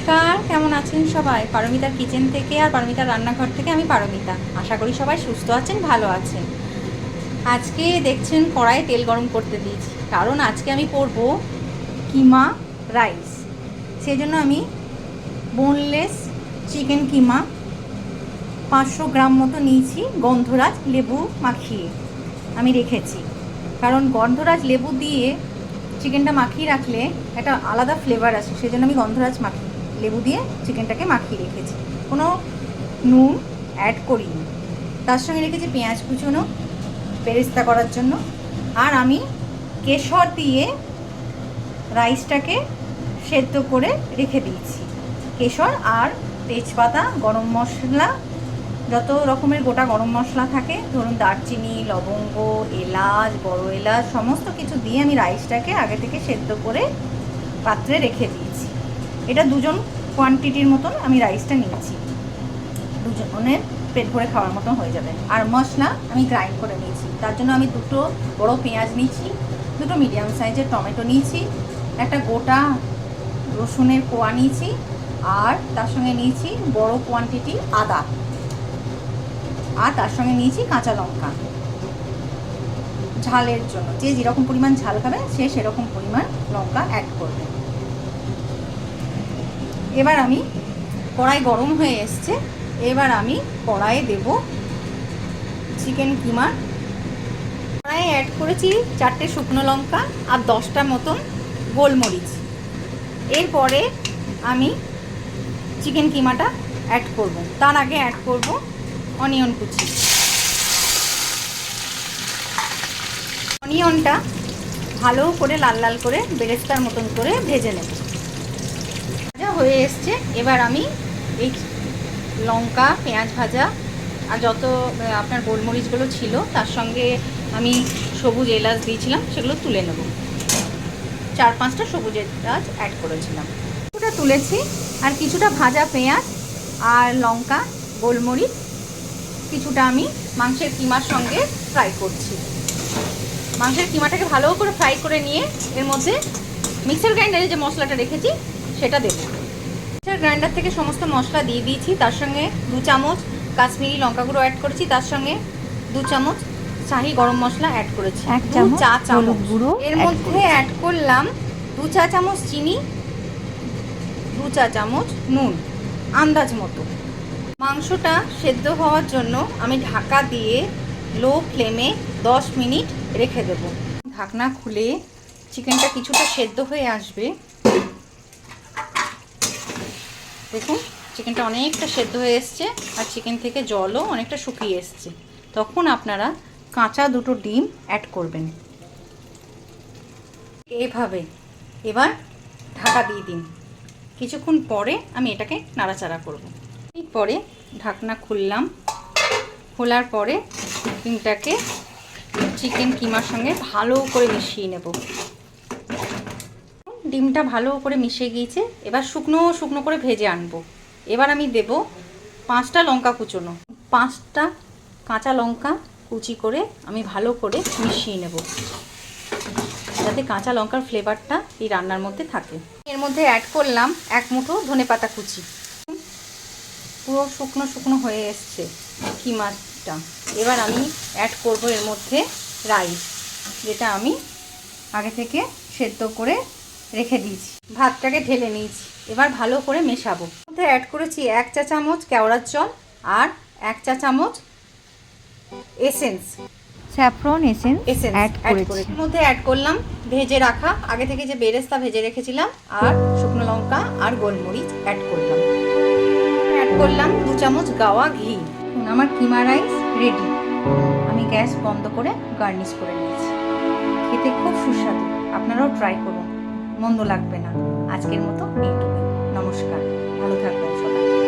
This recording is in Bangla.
নমস্কার, কেমন আছেন সবাই? পারমিতার কিচেন থেকে আর পারমিতার রান্নাঘর থেকে আমি পারমিতা। আশা করি সবাই সুস্থ আছেন, ভালো আছেন। আজকে দেখছেন কড়াইয়ে তেল গরম করতে দিয়েছি। কারণ আজকে আমি করব কিমা রাইস। সেই জন্য আমি বোনলেস চিকেন কিমা পাঁচশো গ্রাম মতো নিয়েছি গন্ধরাজ লেবু মাখিয়ে। আমি রেখেছি। কারণ গন্ধরাজ লেবু দিয়ে চিকেনটা মাখিয়ে রাখলে একটা আলাদা ফ্লেভার আসে সেই জন্য আমি গন্ধরাজ মাখি লেবু দিয়ে চিকেনটাকে মাখিয়ে রেখেছি। কোনো নুন অ্যাড করিনি। তার সঙ্গে রেখেছি পেঁয়াজ কুচোনো, বেরেস্তা করার জন্য। আর আমি কেশর দিয়ে রাইসটাকে সেদ্ধ করে রেখে দিয়েছি। কেশর আর তেজপাতা, গরম মশলা, যত রকমের গোটা গরম মশলা থাকে, ধরুন দারচিনি, লবঙ্গ, এলাচ, বড় এলাচ, সমস্ত কিছু দিয়ে আমি রাইসটাকে আগে থেকে সেদ্ধ করে পাত্রে রেখে দিয়েছি। এটা দুজন কোয়ান্টিটির মতন আমি রাইসটা নিয়েছি। দুজনের পেট ভরে খাওয়ার মতন হয়ে যাবে। আর মশলা আমি গ্রাইন্ড করে নিয়েছি। তার জন্য আমি দুটো বড় পেঁয়াজ নিয়েছি, দুটো মিডিয়াম সাইজের টমেটো নিয়েছি, একটা গোটা রসুনের কোয়া নিয়েছি, আর তার সঙ্গে নিয়েছি বড় কোয়ান্টিটি আদা। আর তার সঙ্গে নিয়েছি কাঁচা লঙ্কা। ঝালের জন্য। যে যেরকম পরিমাণ ঝাল খাবে, সে সেরকম পরিমাণ লঙ্কা অ্যাড করবে। এবার আমি কড়াই গরম হয়ে এসছে। এবার আমি কড়াইয়ে দেব চিকেন কিমা। কড়াইয়ে অ্যাড করেছি চারটে শুকনো লঙ্কা আর দশটা মতন গোলমরিচ। এরপরে আমি চিকেন কিমাটা অ্যাড করব। তার আগে অ্যাড করব অনিয়ন কুচি। অনিয়নটা ভালো করে লাল লাল করে বেরেস্তার মতন করে ভেজে নেব। হয়ে এসছে। এবার আমি এই লঙ্কা, পেঁয়াজ ভাজা আর যত আপনার গোলমরিচগুলো ছিল, তার সঙ্গে আমি সবুজ এলাচ দিয়েছিলাম, সেগুলো তুলে নেব। চার পাঁচটা সবুজ এলাচ অ্যাড করেছিলাম। কিছুটা তুলেছি, আর কিছুটা ভাজা পেঁয়াজ আর লঙ্কা, গোলমরিচ কিছুটা আমি মাংসের কিমার সঙ্গে ফ্রাই করছি। মাংসের কিমাটাকে ভালো করে ফ্রাই করে নিয়ে এর মধ্যে মিক্সার গ্রাইন্ডারে যে মশলাটা রেখেছি, সেটা দেবো। গ্রাইন্ডার থেকে সমস্ত মশলা দিয়ে দিয়েছি। তার সঙ্গে দু চামচ কাশ্মীরি লঙ্কা গুঁড়ো অ্যাড করেছি। তার সঙ্গে দু চামচ শাহি গরম মশলা অ্যাড করেছি। এক চামচ চা চামচ। গুঁড়ো এর মধ্যে অ্যাড করলাম দু চা চামচ চিনি দু চা চামচ নুন আন্দাজ মতো। মাংসটা সেদ্ধ হওয়ার জন্য আমি ঢাকা দিয়ে লো ফ্লেমে দশ মিনিট রেখে দেব। ঢাকনা খুলে চিকেনটা কিছুটা সেদ্ধ হয়ে আসবে। দেখুন চিকেনটা অনেকটা সেদ্ধ হয়ে এসছে আর চিকেন থেকে জলও অনেকটা শুকিয়ে এসছে। তখন আপনারা কাঁচা দুটো ডিম অ্যাড করবেন। এভাবে এবার ঢাকা দিয়ে দিন। কিছুক্ষণ পরে আমি এটাকে নাড়াচাড়া করব। পরে ঢাকনা খুললাম। খোলার পরে ডিমটাকে চিকেন কিমার সঙ্গে ভালো করে মিশিয়ে নেব। ডিমটা ভালো করে মিশে গিয়েছে, এবার শুকনো শুকনো করে ভেজে আনব। এবার আমি দেব পাঁচটা লঙ্কা কুচোনো। পাঁচটা কাঁচা লঙ্কা কুচি করে আমি ভালো করে মিশিয়ে নেব, যাতে কাঁচা লঙ্কার ফ্লেভারটা এই রান্নার মধ্যে থাকে। এর মধ্যে অ্যাড করলাম এক মুঠো ধনে পাতা কুচি। পুরো শুকনো শুকনো হয়ে এসছে কিমাটা। এবার আমি অ্যাড করব এর মধ্যে রাইস, যেটা আমি আগে থেকে সেদ্ধ করে রেখে দিয়েছি। ভাতটাকে ঢেলে নিয়েছি। এবার ভালো করে মেশাবো। মধ্যে অ্যাড করেছি এক চা চামচ কেওড়ার জল আর এক চা চামচ essence saffron essence essence add করেছি। মধ্যে অ্যাড করলাম ভেজে রাখা আগে থেকে যে বেরেস্তা ভেজে রেখেছিলাম আর শুকনো লঙ্কা আর গোলমরিচ অ্যাড করলাম। অ্যাড করলাম দু চামচ গাওয়া ঘি। আমার কিমা রাইস রেডি আমি গ্যাস বন্ধ করে গার্নিশ করে নিয়েছি। খেতে খুব সুস্বাদু। আপনারাও ট্রাই করুন। মন্দ লাগবে না। আজকের মতো এইটুকু নমস্কার। ভালো থাকবেন সবাই।